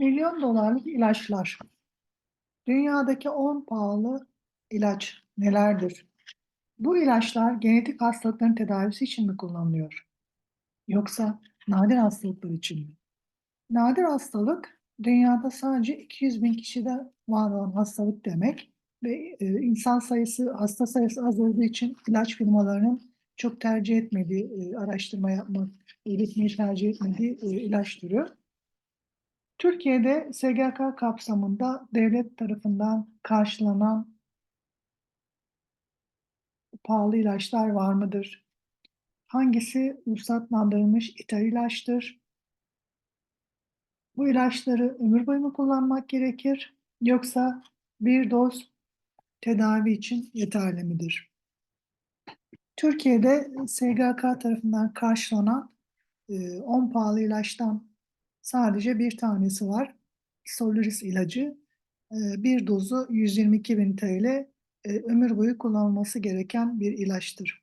Milyon dolarlık ilaçlar. Dünyadaki 10 pahalı ilaç nelerdir? Bu ilaçlar genetik hastalıkların tedavisi için mi kullanılıyor? Yoksa nadir hastalıklar için mi? Nadir hastalık dünyada sadece 200 bin kişide var olan hastalık demek ve e, insan sayısı, hasta sayısı az olduğu için ilaç firmalarının çok tercih etmediği, e, araştırma yapmak, üretmeyi tercih etmediği e, ilaç türü. Türkiye'de SGK kapsamında devlet tarafından karşılanan pahalı ilaçlar var mıdır? Hangisi ruhsatlandırılmış ithal ilaçtır? Bu ilaçları ömür boyu mu kullanmak gerekir? Yoksa bir doz tedavi için yeterli midir? Türkiye'de SGK tarafından karşılanan e, 10 pahalı ilaçtan sadece bir tanesi var. Solaris ilacı. E, bir dozu 122 bin TL e, ömür boyu kullanılması gereken bir ilaçtır.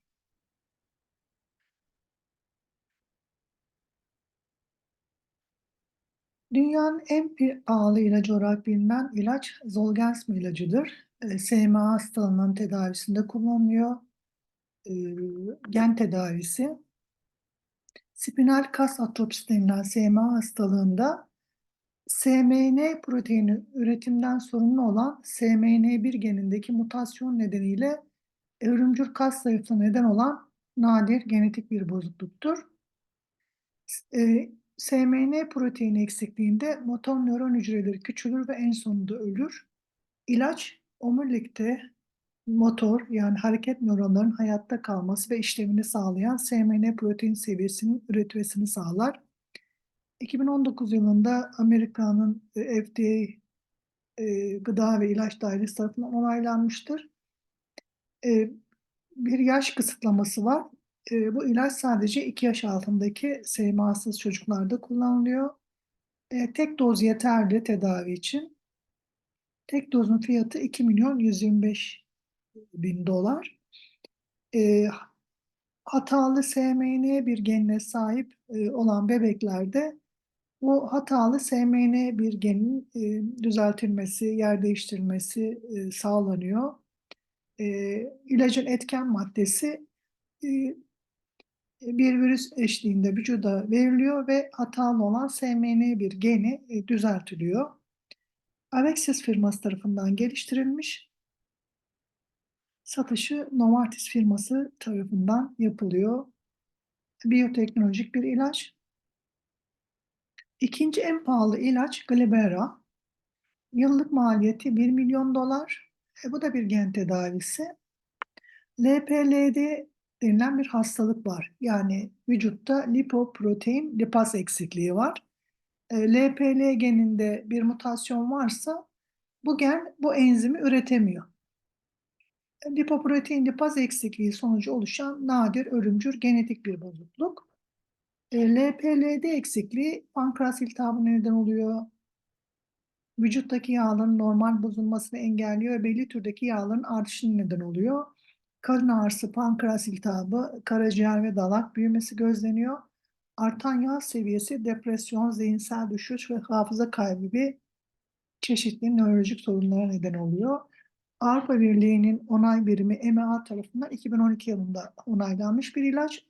Dünyanın en pahalı ilacı olarak bilinen ilaç Zolgensma ilacıdır. E, SMA hastalığının tedavisinde kullanılıyor. E, gen tedavisi. Spinal kas atrofisi denilen SMA hastalığında SMN proteini üretimden sorumlu olan SMN1 genindeki mutasyon nedeniyle örümcül kas zayıflığına neden olan nadir genetik bir bozukluktur. E, SMN proteini eksikliğinde motor nöron hücreleri küçülür ve en sonunda ölür. İlaç omurilikte motor yani hareket nöronların hayatta kalması ve işlemini sağlayan SMN protein seviyesinin üretmesini sağlar. 2019 yılında Amerika'nın e, FDA e, Gıda ve İlaç Dairesi tarafından onaylanmıştır. E, bir yaş kısıtlaması var. Bu ilaç sadece 2 yaş altındaki SMA'sız çocuklarda kullanılıyor. Tek doz yeterli tedavi için. Tek dozun fiyatı 2 milyon 125 bin dolar. E, hatalı SMN bir genine sahip e, olan bebeklerde bu hatalı SMN bir genin e, düzeltilmesi, yer değiştirilmesi e, sağlanıyor. E, ilacın etken maddesi e, bir virüs eşliğinde vücuda veriliyor ve hatalı olan SMN bir geni e, düzeltiliyor. Alexis firması tarafından geliştirilmiş. Satışı Novartis firması tarafından yapılıyor. Biyoteknolojik bir ilaç. İkinci en pahalı ilaç Glibera. Yıllık maliyeti 1 milyon dolar. E, bu da bir gen tedavisi. LPLD denilen bir hastalık var. Yani vücutta lipoprotein lipaz eksikliği var. E, LPL geninde bir mutasyon varsa bu gen bu enzimi üretemiyor. Lipoprotein lipaz eksikliği sonucu oluşan nadir ölümcül genetik bir bozukluk. E, LPLD eksikliği pankreas iltihabına neden oluyor. Vücuttaki yağların normal bozulmasını engelliyor ve belli türdeki yağların artışına neden oluyor. Karın ağrısı, pankreas iltihabı, karaciğer ve dalak büyümesi gözleniyor. Artan yağ seviyesi depresyon, zihinsel düşüş ve hafıza kaybı gibi çeşitli nörolojik sorunlara neden oluyor. Avrupa Birliği'nin onay birimi EMA tarafından 2012 yılında onaylanmış bir ilaç.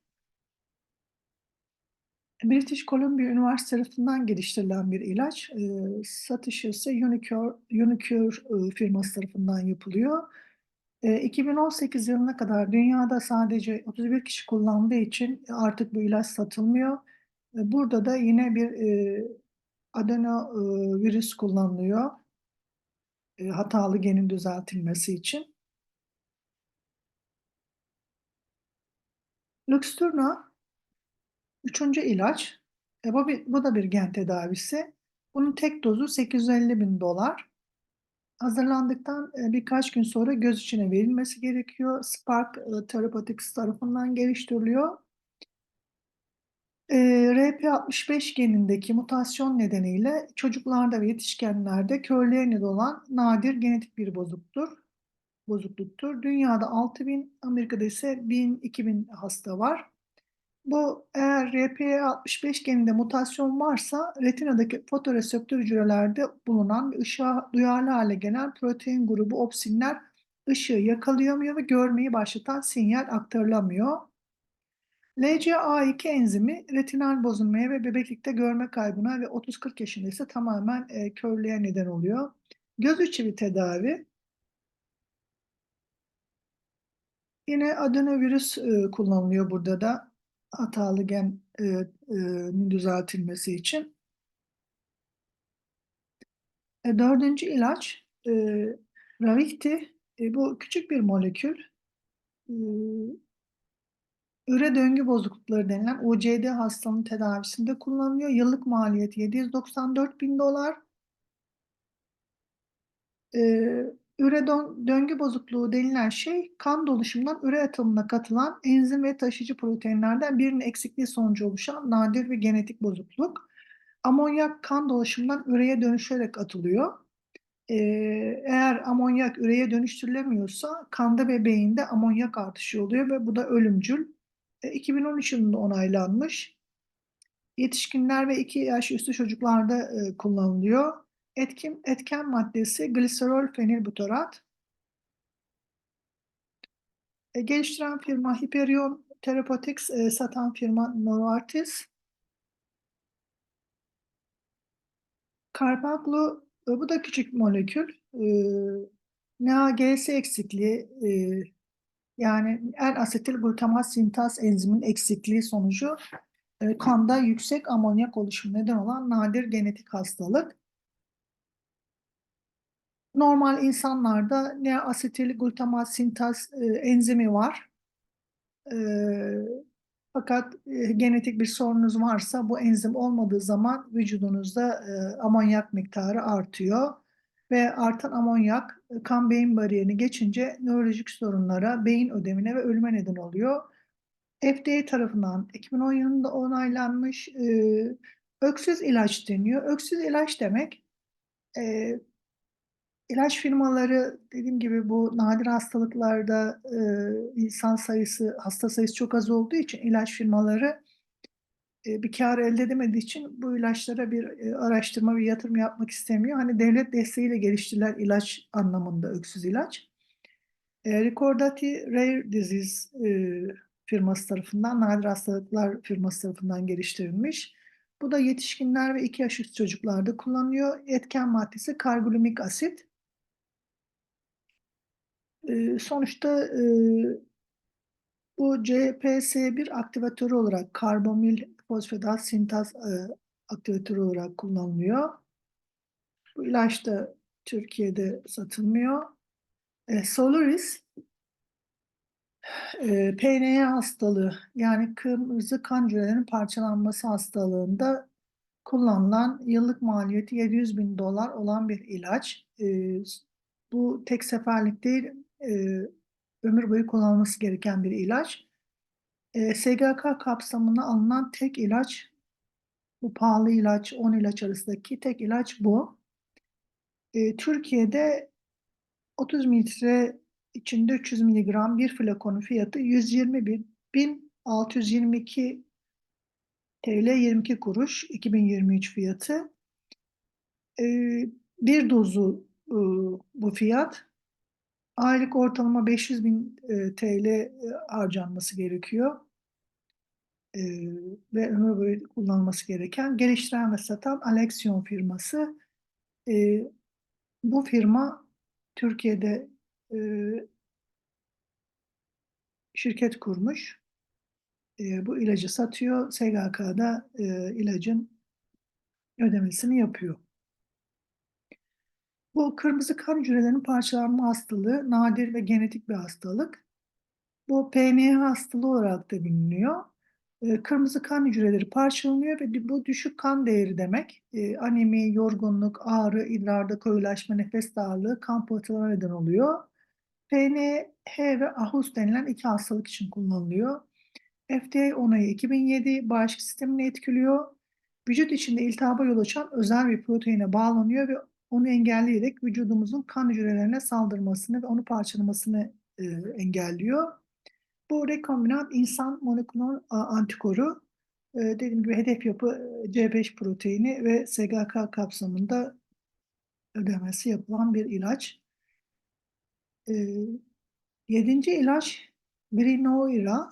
British Columbia Üniversitesi tarafından geliştirilen bir ilaç. E, satışı ise Unicure, Unicure e, firması tarafından yapılıyor. E, 2018 yılına kadar dünyada sadece 31 kişi kullandığı için artık bu ilaç satılmıyor. E, burada da yine bir e, adenovirüs kullanılıyor. E, hatalı genin düzeltilmesi için. Luxturna üçüncü ilaç. E, bu, bu da bir gen tedavisi. Bunun tek dozu 850 bin dolar. Hazırlandıktan e, birkaç gün sonra göz içine verilmesi gerekiyor. Spark e, Therapeutics tarafından geliştiriliyor. E, RP65 genindeki mutasyon nedeniyle çocuklarda ve yetişkinlerde körlüğe neden olan nadir genetik bir bozukluktur. bozukluktur. Dünyada 6000, Amerika'da ise 1000-2000 hasta var. Bu eğer RPE65 geninde mutasyon varsa retinadaki fotoreseptör hücrelerde bulunan ve ışığa duyarlı hale gelen protein grubu opsinler ışığı yakalayamıyor ve görmeyi başlatan sinyal aktarılamıyor. LCA2 enzimi retinal bozulmaya ve bebeklikte görme kaybına ve 30-40 yaşında ise tamamen e, körlüğe neden oluyor. Göz içi bir tedavi. Yine adenovirüs e, kullanılıyor burada da hatalı gen e, e, düzeltilmesi için. E, dördüncü ilaç e, Ravicti. E, bu küçük bir molekül. E, üre döngü bozuklukları denilen UCD hastalığının tedavisinde kullanılıyor. Yıllık maliyeti 794 bin dolar. E, üre döngü bozukluğu denilen şey kan dolaşımından üre atımına katılan enzim ve taşıyıcı proteinlerden birinin eksikliği sonucu oluşan nadir ve genetik bozukluk. Amonyak kan dolaşımından üreye dönüşerek atılıyor. Ee, eğer amonyak üreye dönüştürülemiyorsa kanda ve beyinde amonyak artışı oluyor ve bu da ölümcül. E, 2013 yılında onaylanmış. Yetişkinler ve 2 yaş üstü çocuklarda e, kullanılıyor. Etkin, etken maddesi gliserol fenilbuterat. E, geliştiren firma Hyperion Therapeutics, e, satan firma Novartis. Karbaglu, e, bu da küçük molekül. E, NAGS eksikliği, e, yani L-asetil glutamat sintaz enzimin eksikliği sonucu e, kanda yüksek amonyak oluşumu neden olan nadir genetik hastalık. Normal insanlarda ne asetil glutamat sintaz e, enzimi var. E, fakat e, genetik bir sorunuz varsa bu enzim olmadığı zaman vücudunuzda e, amonyak miktarı artıyor. Ve artan amonyak e, kan beyin bariyerini geçince nörolojik sorunlara, beyin ödemine ve ölüme neden oluyor. FDA tarafından 2010 yılında onaylanmış e, öksüz ilaç deniyor. Öksüz ilaç demek e, ilaç firmaları dediğim gibi bu nadir hastalıklarda e, insan sayısı, hasta sayısı çok az olduğu için ilaç firmaları bir kar elde edemediği için bu ilaçlara bir e, araştırma ve yatırım yapmak istemiyor. Hani devlet desteğiyle geliştirilen ilaç anlamında öksüz ilaç. E, Recordati Rare Disease e, firması tarafından, nadir hastalıklar firması tarafından geliştirilmiş. Bu da yetişkinler ve 2 yaş üstü çocuklarda kullanılıyor. Etken maddesi kargolumik asit. E, sonuçta e, bu CPS1 aktivatörü olarak karbamil fosfetat sintaz e, aktivatörü olarak kullanılıyor. Bu ilaç da Türkiye'de satılmıyor. E, Solaris e, PNE hastalığı yani kırmızı kan hücrelerinin parçalanması hastalığında kullanılan yıllık maliyeti 700 bin dolar olan bir ilaç. E, bu tek seferlik değil, e, ömür boyu kullanılması gereken bir ilaç. E, SGK kapsamına alınan tek ilaç, bu pahalı ilaç, 10 ilaç arasındaki tek ilaç bu. E, Türkiye'de 30 mililitre içinde 300 miligram bir flakonun fiyatı 121.622 TL 22 kuruş 2023 fiyatı. E, bir dozu e, bu fiyat. Aylık ortalama 500 bin e, TL e, harcanması gerekiyor. E, ve ömür boyu kullanılması gereken geliştiren ve satan Alexion firması. E, bu firma Türkiye'de e, şirket kurmuş. E, bu ilacı satıyor. SGK'da e, ilacın ödemesini yapıyor. Bu kırmızı kan hücrelerinin parçalanma hastalığı nadir ve genetik bir hastalık. Bu PNH hastalığı olarak da biliniyor. E, kırmızı kan hücreleri parçalanıyor ve bu düşük kan değeri demek. E, anemi, yorgunluk, ağrı, idrarda koyulaşma, nefes darlığı, kan pıhtılarına neden oluyor. PNH ve AHUS denilen iki hastalık için kullanılıyor. FDA onayı 2007 bağışıklık sistemini etkiliyor. Vücut içinde iltihaba yol açan özel bir proteine bağlanıyor ve onu engelleyerek vücudumuzun kan hücrelerine saldırmasını ve onu parçalamasını e, engelliyor. Bu rekombinant insan monoklonal antikoru e, dediğim gibi hedef yapı e, C5 proteini ve SGK kapsamında ödemesi yapılan bir ilaç. E, yedinci ilaç Brineura.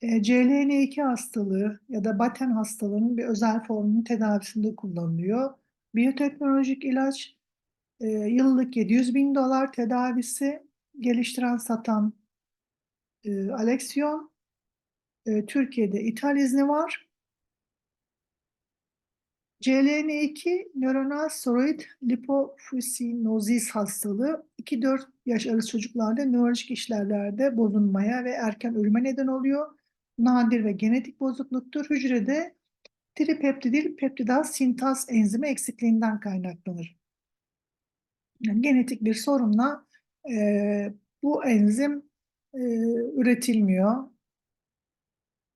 E, CLN2 hastalığı ya da Batten hastalığının bir özel formunun tedavisinde kullanılıyor. Biyoteknolojik ilaç e, yıllık 700 bin dolar tedavisi geliştiren satan e, Alexion. E, Türkiye'de ithal izni var. CLN2 nöronal steroid lipofusinozis hastalığı 2-4 yaş arası çocuklarda nörolojik işlevlerde bozulmaya ve erken ölüme neden oluyor. Nadir ve genetik bozukluktur. Hücrede tripeptidil peptidaz sintaz enzimi eksikliğinden kaynaklanır. Yani genetik bir sorunla e, bu enzim e, üretilmiyor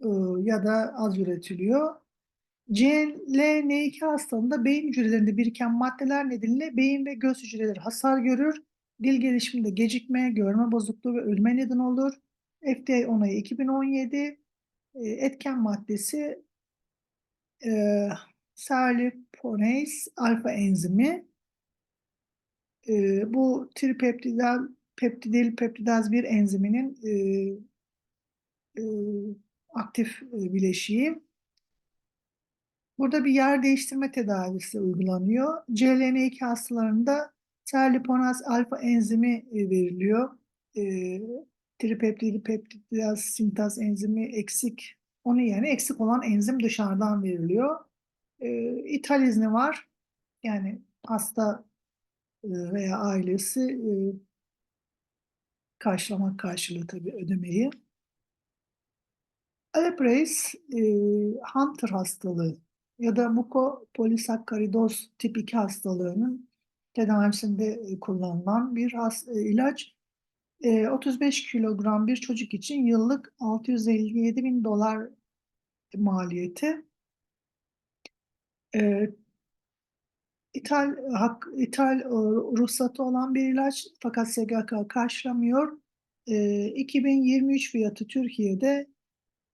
e, ya da az üretiliyor. CLN2 hastalığında beyin hücrelerinde biriken maddeler nedeniyle beyin ve göz hücreleri hasar görür. Dil gelişiminde gecikme, görme bozukluğu ve ölüme neden olur. FDA onayı 2017 e, etken maddesi e, serliponase alfa enzimi. E, bu tripeptidal peptidil peptidaz 1 enziminin e, e, aktif e, bileşiği. Burada bir yer değiştirme tedavisi uygulanıyor. CLN2 hastalarında serliponaz alfa enzimi e, veriliyor. E, tripeptidi peptidaz sintaz enzimi eksik. Onun yerine eksik olan enzim dışarıdan veriliyor. E, ithal izni var. Yani hasta e, veya ailesi e, karşılamak karşılığı tabii ödemeyi. Aleprase e, Hunter hastalığı ya da mukopolisakaridoz tip 2 hastalığının tedavisinde e, kullanılan bir has, e, ilaç. E, 35 kilogram bir çocuk için yıllık 657 bin dolar maliyeti. E, İthal, hak, ithal e, ruhsatı olan bir ilaç fakat SGK karşılamıyor. E, 2023 fiyatı Türkiye'de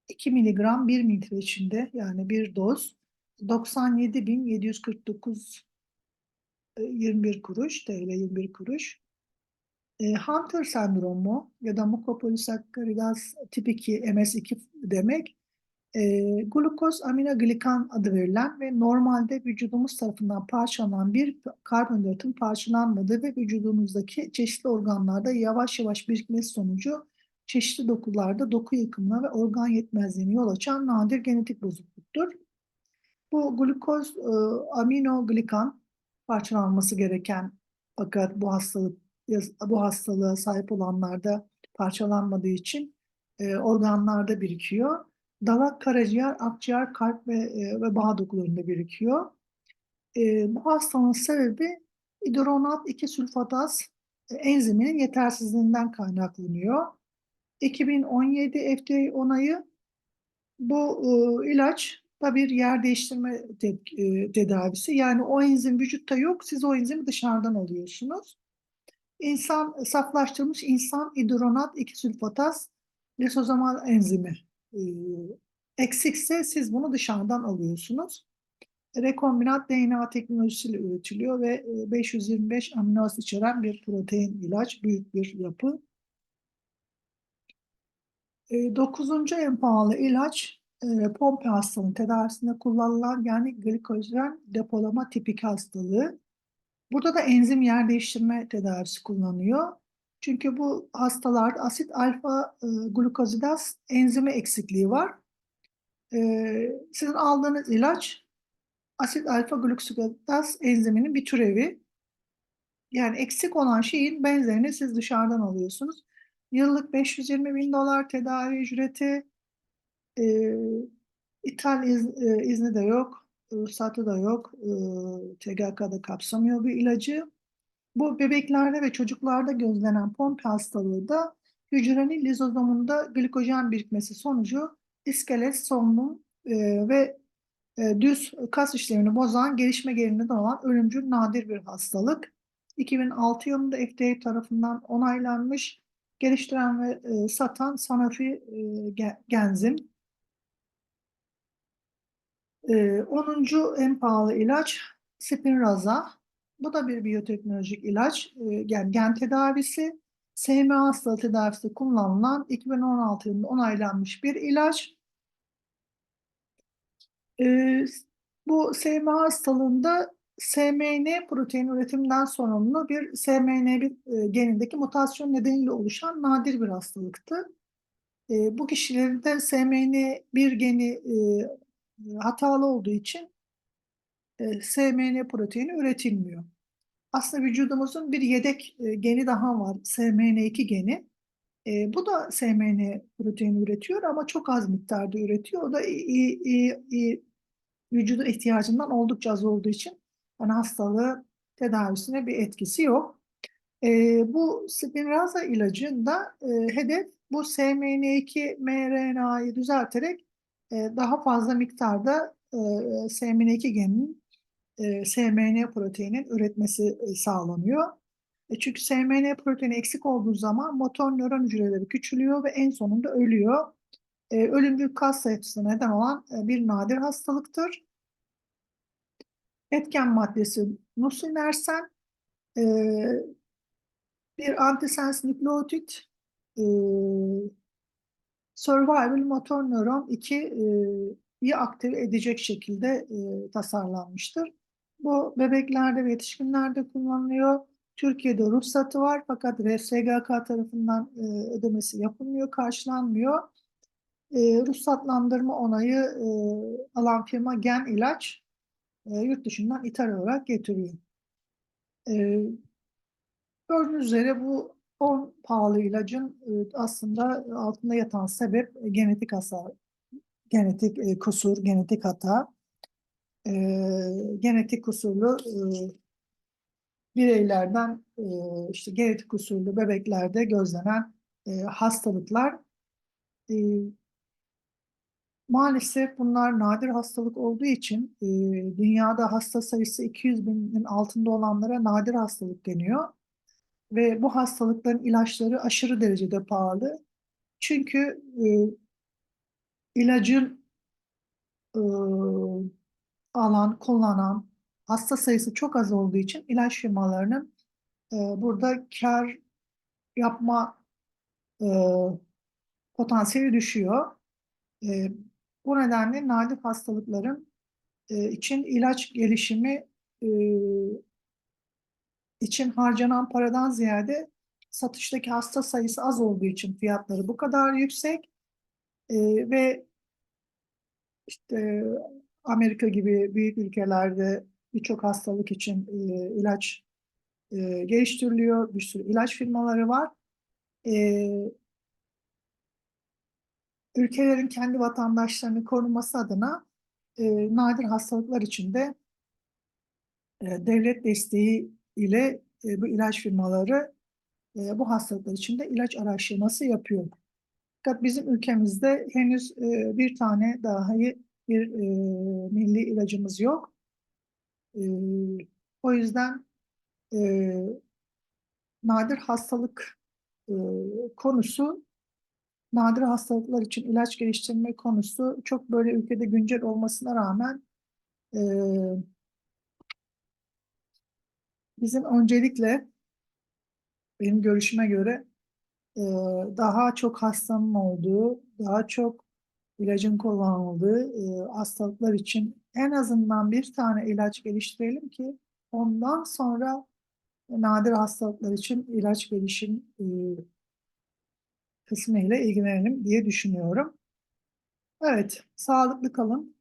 2 miligram 1 litre içinde yani bir doz 97.749 e, 21 kuruş TL 21 kuruş. E, Hunter sendromu ya da mukopolisakkaridaz tip 2 MS2 demek e, glukoz aminoglikan adı verilen ve normalde vücudumuz tarafından parçalanan bir karbonhidratın parçalanmadığı ve vücudumuzdaki çeşitli organlarda yavaş yavaş birikmesi sonucu çeşitli dokularda doku yıkımına ve organ yetmezliğine yol açan nadir genetik bozukluktur. Bu glukoz e, aminoglikan parçalanması gereken fakat bu hastalık bu hastalığa sahip olanlarda parçalanmadığı için e, organlarda birikiyor. Dalak, karaciğer, akciğer, kalp ve, e, ve bağ dokularında birikiyor. E, bu hastalığın sebebi idronat 2 sülfataz e, enziminin yetersizliğinden kaynaklanıyor. 2017 FDA onayı bu e, ilaç da bir yer değiştirme e, tedavisi. Yani o enzim vücutta yok, siz o enzimi dışarıdan alıyorsunuz. İnsan saflaştırılmış insan idronat 2 sülfataz lisozomal enzimi e, eksikse siz bunu dışarıdan alıyorsunuz. Rekombinant DNA teknolojisiyle üretiliyor ve 525 amino asit içeren bir protein ilaç, büyük bir yapı. E, dokuzuncu en pahalı ilaç e, Pompe hastalığının tedavisinde kullanılan yani glikojen depolama tipik hastalığı. Burada da enzim yer değiştirme tedavisi kullanılıyor. Çünkü bu hastalarda asit alfa e, glukozidaz enzimi eksikliği var. E, sizin aldığınız ilaç asit alfa glukozidaz enziminin bir türevi. Yani eksik olan şeyin benzerini siz dışarıdan alıyorsunuz. Yıllık 520 bin dolar tedavi ücreti, e, ithal iz, e, izni de yok, ruhsatı da yok, e, TGK'da kapsamıyor bu ilacı. Bu bebeklerde ve çocuklarda gözlenen Pompe hastalığı da hücrenin lizozomunda glikojen birikmesi sonucu iskelet, solunum e, ve e, düz kas işlevini bozan gelişme geriliminde olan ölümcül nadir bir hastalık. 2006 yılında FDA tarafından onaylanmış Geliştiren ve e, satan Sanofi e, Ge- Genzim. E, 10. en pahalı ilaç Spinraza. Bu da bir biyoteknolojik ilaç. E, yani gen tedavisi. SMA hastalığı tedavisinde kullanılan 2016 yılında onaylanmış bir ilaç. Ee, bu SMA hastalığında SMN protein üretiminden sorumlu bir SMN1 e, genindeki mutasyon nedeniyle oluşan nadir bir hastalıktı. E, bu kişilerde SMN1 geni e, hatalı olduğu için e, SMN proteini üretilmiyor. Aslında vücudumuzun bir yedek e, geni daha var, SMN2 geni. E, bu da SMN proteini üretiyor ama çok az miktarda üretiyor. O da iyi, iyi, iyi, vücudun ihtiyacından oldukça az olduğu için yani hastalığı tedavisine bir etkisi yok. E, bu Spinraza ilacında e, hedef bu SMN2 mRNA'yı düzelterek daha fazla miktarda e, SMN2 geninin e, SMN proteinin üretmesi e, sağlanıyor. Çünkü SMN proteini eksik olduğu zaman motor nöron hücreleri küçülüyor ve en sonunda ölüyor. Ölümcül kas sayısına neden olan bir nadir hastalıktır. Etken maddesi nusinersen, bir antisens nükleotit, survival motor nöron 2'yi aktive edecek şekilde e, tasarlanmıştır. Bu bebeklerde ve yetişkinlerde kullanılıyor. Türkiye'de ruhsatı var fakat RSGK tarafından e, ödemesi yapılmıyor, karşılanmıyor. E, ruhsatlandırma onayı e, alan firma Gen İlaç e, yurt dışından ithal olarak getiriyor. E, gördüğünüz üzere bu 10 pahalı ilacın e, aslında altında yatan sebep genetik hasar, genetik e, kusur, genetik hata. E, genetik kusurlu bireylerden işte genetik kusurlu bebeklerde gözlenen hastalıklar maalesef bunlar nadir hastalık olduğu için dünyada hasta sayısı 200 binin altında olanlara nadir hastalık deniyor ve bu hastalıkların ilaçları aşırı derecede pahalı çünkü e, ilacın e, alan, kullanan hasta sayısı çok az olduğu için ilaç firmalarının e, burada kar yapma e, potansiyeli düşüyor. E, bu nedenle nadir hastalıkların e, için ilaç gelişimi e, için harcanan paradan ziyade satıştaki hasta sayısı az olduğu için fiyatları bu kadar yüksek e, ve işte Amerika gibi büyük ülkelerde birçok hastalık için e, ilaç e, geliştiriliyor. Bir sürü ilaç firmaları var. E, ülkelerin kendi vatandaşlarını koruması adına e, nadir hastalıklar için de e, devlet desteği ile e, bu ilaç firmaları e, bu hastalıklar için de ilaç araştırması yapıyor. Fakat bizim ülkemizde henüz e, bir tane dahi bir e, milli ilacımız yok. E, o yüzden e, nadir hastalık e, konusu, nadir hastalıklar için ilaç geliştirme konusu çok böyle ülkede güncel olmasına rağmen e, bizim öncelikle benim görüşüme göre e, daha çok hastanın olduğu, daha çok ilacın kullanıldığı e, hastalıklar için en azından bir tane ilaç geliştirelim ki ondan sonra nadir hastalıklar için ilaç gelişim e, kısmıyla ilgilenelim diye düşünüyorum. Evet, sağlıklı kalın.